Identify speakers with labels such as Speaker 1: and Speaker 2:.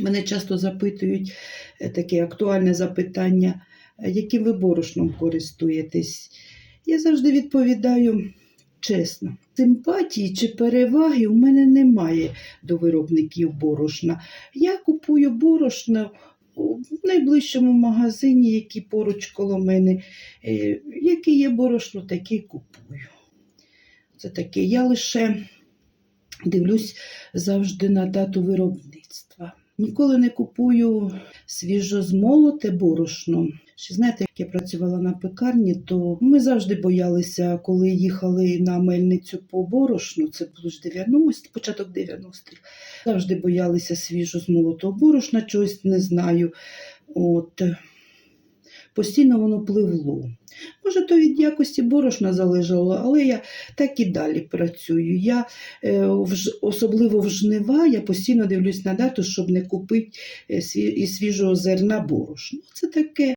Speaker 1: Мене часто запитують е, таке актуальне запитання, яким ви борошном користуєтесь. Я завжди відповідаю чесно. Симпатії чи переваги у мене немає до виробників борошна. Я купую борошно у найближчому магазині, який поруч коло мене. Е, Який є борошно, такий купую. Це таке. Я лише дивлюсь завжди на дату виробництва. Ніколи не купую свіжозмолоте борошно. Ще знаєте, як я працювала на пекарні, то ми завжди боялися, коли їхали на мельницю по борошну, це було ж 90, початок 90-х. Завжди боялися свіжозмолотого борошна, чогось не знаю. От. Постійно воно пливло. Може, то від якості борошна залежало, але я так і далі працюю. Я е, особливо в жнива, я постійно дивлюсь на дату, щоб не купити е, свіжого зерна борошна. Це таке.